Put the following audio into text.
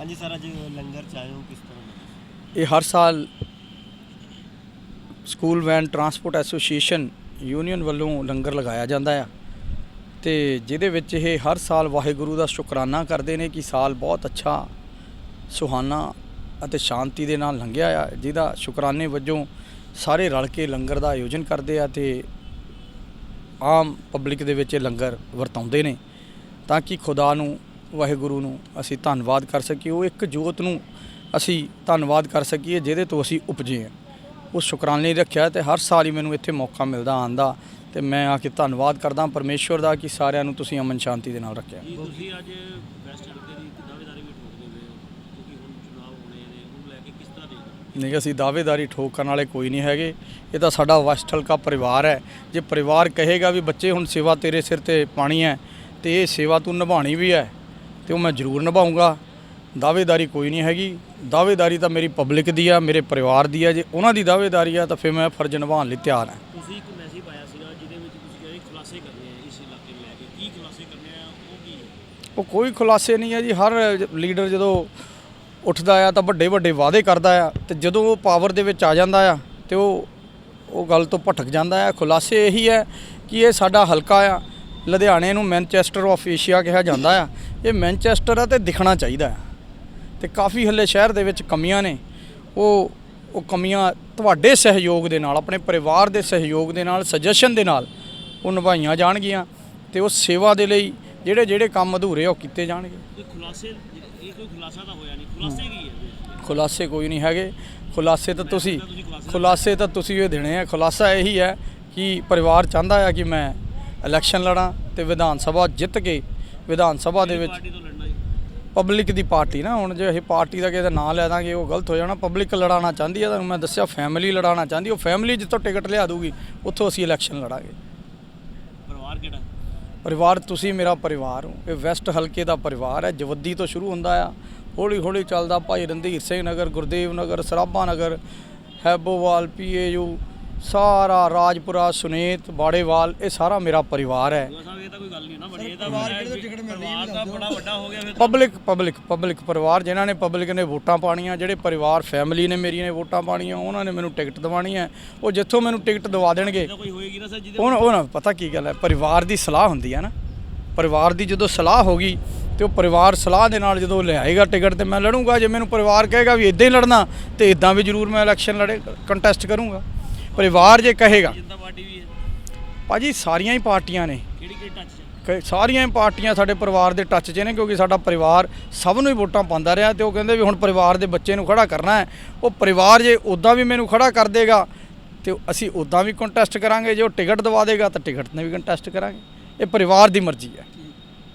ਹਾਂਜੀ ਸਰ, ਅੱਜ ਲੰਗਰ ਚ ਆਏ ਹੋ, ਕਿਸ ਤਰ੍ਹਾਂ ਦਾ? ਇਹ ਹਰ ਸਾਲ school van transport association union ਵੱਲੋਂ ਲੰਗਰ ਲਗਾਇਆ ਜਾਂਦਾ ਆ ਤੇ ਜਿਹਦੇ ਵਿੱਚ ਇਹ ਹਰ ਸਾਲ ਵਾਹਿਗੁਰੂ ਦਾ ਸ਼ੁਕਰਾਨਾ ਕਰਦੇ ਨੇ ਕਿ ਸਾਲ ਬਹੁਤ ਅੱਛਾ, ਸੁਹਾਨਾ ਅਤੇ ਸ਼ਾਂਤੀ ਦੇ ਨਾਲ ਲੰਘਿਆ ਆ, ਜਿਹਦਾ ਸ਼ੁਕਰਾਨੇ ਵਜੋਂ ਸਾਰੇ ਰਲ ਕੇ ਲੰਗਰ ਦਾ ਆਯੋਜਨ ਕਰਦੇ ਆ ਤੇ ਆਮ ਪਬਲਿਕ ਦੇ ਵਿੱਚ ਇਹ ਲੰਗਰ ਵਰਤਾਉਂਦੇ ਨੇ ਤਾਂ ਕਿ ਖੁਦਾ ਨੂੰ ਵਾਹਿਗੁਰੂ ਨੂੰ ਅਸੀਂ ਧੰਨਵਾਦ ਕਰ ਸਕੀਏ ਉਹ ਇੱਕ ਜੋਤ ਨੂੰ ਅਸੀਂ ਧੰਨਵਾਦ ਕਰ ਸਕੀਏ ਜਿਹਦੇ ਤੋਂ ਅਸੀਂ ਉਪਜੇ ਹਾਂ। ਉਹ ਸ਼ੁਕਰਾਨੇ ਰੱਖਿਆ ਤੇ ਹਰ ਸਾਲ ਹੀ ਮੈਨੂੰ ਇੱਥੇ ਮੌਕਾ ਮਿਲਦਾ ਆਉਣ ਦਾ ਤੇ ਮੈਂ ਆ ਕੇ ਧੰਨਵਾਦ ਕਰਦਾ ਪਰਮੇਸ਼ਵਰ ਦਾ ਕਿ ਸਾਰਿਆਂ ਨੂੰ ਤੁਸੀਂ ਅਮਨ ਸ਼ਾਂਤੀ ਦੇ ਨਾਲ ਰੱਖਿਆ। ਕੀ ਤੁਸੀਂ ਅੱਜ ਵੈਸਟ ਹਲਕੇ ਦੀ ਇੱਕ ਦਾਅਵੇਦਾਰੀ ਵੀ ਠੋਕਦੇ ਪਏ ਹੋ? ਕਿਉਂਕਿ ਹੁਣ ਚੁਣਾਵ ਹੋਣੇ ਨੇ ਉਹਨੂੰ ਲੈ ਕੇ ਕਿਸ ਤਰ੍ਹਾਂ ਦੇਖਦੇ ਹੋ? ਨਹੀਂ ਅਸੀਂ ਦਾਅਵੇਦਾਰੀ ਠੋਕ ਕਰਨ ਵਾਲੇ ਕੋਈ ਨਹੀਂ ਹੈਗੇ। ਇਹ ਤਾਂ ਸਾਡਾ ਵਸਟ ਹਲਕਾ ਪਰਿਵਾਰ ਹੈ। ਜੇ ਪਰਿਵਾਰ ਕਹੇਗਾ ਵੀ ਬੱਚੇ ਹੁਣ ਸੇਵਾ ਤੇਰੇ ਸਿਰ ਤੇ ਪਾਣੀ ਹੈ ਤੇ ਇਹ ਸੇਵਾ ਤੂੰ ਨਿਭਾਣੀ ਵੀ ਹੈ। ਤੇ ਉਹ ਮੈਂ ਜ਼ਰੂਰ ਨਿਭਾਉਂਗਾ। ਦਾਅਵੇਦਾਰੀ ਕੋਈ ਨਹੀਂ ਹੈਗੀ। ਦਾਅਵੇਦਾਰੀ ਤਾਂ ਮੇਰੀ ਪਬਲਿਕ ਦੀ ਆ ਮੇਰੇ ਪਰਿਵਾਰ ਦੀ ਆ। ਜੇ ਉਹਨਾਂ ਦੀ ਦਾਅਵੇਦਾਰੀ ਆ ਤਾਂ ਫਿਰ ਮੈਂ ਫਰਜ਼ ਨਿਭਾਉਣ ਲਈ ਤਿਆਰ ਹਾਂ। ਤੁਸੀਂ ਇੱਕ ਮੈਸੇਜ ਪਾਇਆ ਸੀਗਾ ਜਿਹਦੇ ਵਿੱਚ ਤੁਸੀਂ ਕਹਿੰਦੇ ਖੁਲਾਸੇ ਕਰਨੇ ਆ ਇਸ ਇਲਾਕੇ ਨੂੰ ਲੈ ਕੇ। ਕੀ ਖੁਲਾਸੇ ਕਰਨੇ ਆ ਉਹ ਕੀ ਹੈ? ਉਹ ਕੋਈ ਖੁਲਾਸੇ ਨਹੀਂ ਹੈ ਜੀ। ਹਰ ਲੀਡਰ ਜਦੋਂ ਉੱਠਦਾ ਆ ਤਾਂ ਵੱਡੇ ਵੱਡੇ ਵਾਅਦੇ ਕਰਦਾ ਆ ਤੇ ਜਦੋਂ ਉਹ ਪਾਵਰ ਦੇ ਵਿੱਚ ਆ ਜਾਂਦਾ ਆ ਤੇ ਉਹ ਉਹ ਗੱਲ ਤੋਂ ਭਟਕ ਜਾਂਦਾ ਆ। ਖੁਲਾਸੇ ਇਹੀ ਹੈ ਕਿ ਇਹ ਸਾਡਾ ਹਲਕਾ ਆ। ਲੁਧਿਆਣੇ ਨੂੰ ਮੈਨਚੈਸਟਰ ਆਫ ਏਸ਼ੀਆ ਕਿਹਾ ਜਾਂਦਾ ਆ। ਇਹ ਮੈਨਚੈਸਟਰ ਆ ਤੇ ਦਿਖਣਾ ਚਾਹੀਦਾ ਤੇ ਕਾਫੀ ਹੱਲੇ ਸ਼ਹਿਰ ਦੇ ਵਿੱਚ ਕਮੀਆਂ ਨੇ। ਉਹ ਉਹ ਕਮੀਆਂ ਤੁਹਾਡੇ ਸਹਿਯੋਗ ਦੇ ਨਾਲ ਆਪਣੇ ਪਰਿਵਾਰ ਦੇ ਸਹਿਯੋਗ ਦੇ ਨਾਲ ਸੁਜੈਸ਼ਨ ਦੇ ਨਾਲ ਉਹ ਨਿਭਾਈਆਂ ਜਾਣਗੀਆਂ ਤੇ ਉਹ ਸੇਵਾ ਦੇ ਲਈ ਜਿਹੜੇ ਜਿਹੜੇ ਕੰਮ ਅਧੂਰੇ ਉਹ ਕੀਤੇ ਜਾਣਗੇ। ਖੁਲਾਸੇ ਇਹ ਕੋਈ ਖੁਲਾਸਾ ਤਾਂ ਹੋਇਆ ਨਹੀਂ। ਖੁਲਾਸੇ ਕੀ ਹੈ? ਖੁਲਾਸੇ ਕੋਈ ਨਹੀਂ ਹੈਗੇ। ਖੁਲਾਸੇ ਤਾਂ ਤੁਸੀਂ ਖੁਲਾਸੇ ਤਾਂ ਤੁਸੀਂ ਇਹ ਦੇਣੇ ਆ। ਖੁਲਾਸਾ ਇਹੀ ਹੈ ਕਿ ਪਰਿਵਾਰ ਚਾਹੁੰਦਾ ਹੈ ਕਿ ਮੈਂ ਇਲੈਕਸ਼ਨ ਲੜਾਂ ਤੇ ਵਿਧਾਨ ਸਭਾ ਜਿੱਤ ਕੇ ਵਿਧਾਨ ਸਭਾ ਦੇ ਵਿੱਚ। ਪਾਰਟੀ ਤੋਂ ਲੜਨਾ ਹੈ ਪਬਲਿਕ ਦੀ ਪਾਰਟੀ ਨਾ ਹੁਣ ਜੇ ਇਹ ਪਾਰਟੀ ਦਾ ਕਿਸੇ ਦਾ ਨਾਂ ਲੈ ਦਾਂਗੇ ਉਹ ਗਲਤ ਹੋ ਜਾਣਾ। ਪਬਲਿਕ ਲੜਾਉਣਾ ਚਾਹੁੰਦੀ ਹੈ ਤੁਹਾਨੂੰ ਮੈਂ ਦੱਸਿਆ ਫੈਮਿਲੀ ਲੜਾਉਣਾ ਚਾਹੁੰਦੀ ਉਹ ਫੈਮਿਲੀ ਜਿੱਥੋਂ ਟਿਕਟ ਲਿਆ ਦੂਗੀ ਉੱਥੋਂ ਅਸੀਂ ਇਲੈਕਸ਼ਨ ਲੜਾਂਗੇ। ਪਰਿਵਾਰ ਕਿਹੜਾ? ਪਰਿਵਾਰ ਤੁਸੀਂ ਮੇਰਾ ਪਰਿਵਾਰ ਹੋ। ਇਹ ਵੈਸਟ ਹਲਕੇ ਦਾ ਪਰਿਵਾਰ ਹੈ ਜਵੱਦੀ ਤੋਂ ਸ਼ੁਰੂ ਹੁੰਦਾ ਆ। ਹੌਲੀ ਹੌਲੀ ਚੱਲਦਾ ਭਾਈ ਰਣਧੀਰ ਸਿੰਘ ਨਗਰ ਗੁਰਦੇਵ ਨਗਰ ਸਰਾਭਾ ਨਗਰ ਹੈਬੋਵਾਲ ਪੀਏਯੂ ਸਾਰਾ ਰਾਜਪੁਰਾ ਸੁਨੇਤ ਬਾੜੇਵਾਲ ਇਹ ਸਾਰਾ ਮੇਰਾ ਪਰਿਵਾਰ ਹੈ। ਗੁਰੂ ਸਾਹਿਬ ਇਹ ਤਾਂ ਕੋਈ ਗੱਲ ਨਹੀਂ ਨਾ ਬੜੀ ਇਹ ਤਾਂ ਪਰਿਵਾਰ ਦਾ ਬੜਾ ਵੱਡਾ ਹੋ ਗਿਆ ਫਿਰ ਪਬਲਿਕ ਪਬਲਿਕ ਪਬਲਿਕ ਪਰਿਵਾਰ ਜਿਨ੍ਹਾਂ ਨੇ ਪਬਲਿਕ ਨੇ ਵੋਟਾਂ ਪਾਣੀਆਂ ਜਿਹੜੇ ਪਰਿਵਾਰ ਫੈਮਿਲੀ ਨੇ ਮੇਰੀ ਨੇ ਵੋਟਾਂ ਪਾਣੀਆਂ ਉਹਨਾਂ ਨੇ ਮੈਨੂੰ ਟਿਕਟ ਦਿਵਾਣੀ ਹੈ। ਉਹ ਜਿੱਥੋਂ ਮੈਨੂੰ ਟਿਕਟ ਦਿਵਾ ਦੇਣਗੇ ਤਾਂ ਕੋਈ ਹੋਏਗੀ ਨਾ ਸਰ ਜਿਹਦੇ ਉਹ ਉਹ ਨਾ ਪਤਾ ਕੀ ਗੱਲ ਹੈ ਪਰਿਵਾਰ ਦੀ ਸਲਾਹ ਹੁੰਦੀ ਹੈ ਨਾ। ਪਰਿਵਾਰ ਦੀ ਜਦੋਂ ਸਲਾਹ ਹੋਗੀ ਤੇ ਉਹ ਪਰਿਵਾਰ ਸਲਾਹ ਦੇ ਨਾਲ ਜਦੋਂ ਲਿਆਏਗਾ ਟਿਕਟ ਤੇ ਮੈਂ ਲੜੂੰਗਾ। ਜੇ ਮੈਨੂੰ ਪਰਿਵਾਰ ਕਹੇਗਾ ਵੀ ਇਦਾਂ ਹੀ ਲੜਨਾ ਤੇ ਇਦਾਂ ਵੀ ਜ਼ਰੂਰ ਮੈਂ ਇਲੈਕਸ਼ਨ ਲੜੇ ਕੰਟੈਸਟ ਕਰੂੰਗਾ। ਪਰਿਵਾਰ ਜੇ ਕਹੇਗਾ। ਜਨਤਾ ਪਾਰਟੀ ਵੀ ਹੈ। ਭਾਜੀ ਸਾਰੀਆਂ ਹੀ ਪਾਰਟੀਆਂ ਨੇ। ਕਿਹੜੀ ਕਿਹੜੀ ਟੱਚ ਕਿ ਸਾਰੀਆਂ ਹੀ ਪਾਰਟੀਆਂ ਸਾਡੇ ਪਰਿਵਾਰ ਦੇ ਟੱਚ 'ਚ ਨੇ ਕਿਉਂਕਿ ਸਾਡਾ ਪਰਿਵਾਰ ਸਭ ਨੂੰ ਹੀ ਵੋਟਾਂ ਪਾਉਂਦਾ ਰਿਹਾ ਤੇ ਉਹ ਕਹਿੰਦੇ ਵੀ ਹੁਣ ਪਰਿਵਾਰ ਦੇ ਬੱਚੇ ਨੂੰ ਖੜਾ ਕਰਨਾ ਹੈ। ਉਹ ਪਰਿਵਾਰ ਜੇ ਉਦਾਂ ਵੀ ਮੈਨੂੰ ਖੜਾ ਕਰ ਦੇਗਾ ਤੇ ਅਸੀਂ ਉਦਾਂ ਵੀ ਕੰਟੈਸਟ ਕਰਾਂਗੇ ਜੇ ਉਹ ਟਿਕਟ ਦਵਾ ਦੇਗਾ ਤਾਂ ਟਿਕਟ ਨੇ ਵੀ ਕੰਟੈਸਟ ਕਰਾਂਗੇ। ਇਹ ਪਰਿਵਾਰ ਦੀ ਮਰਜ਼ੀ ਹੈ।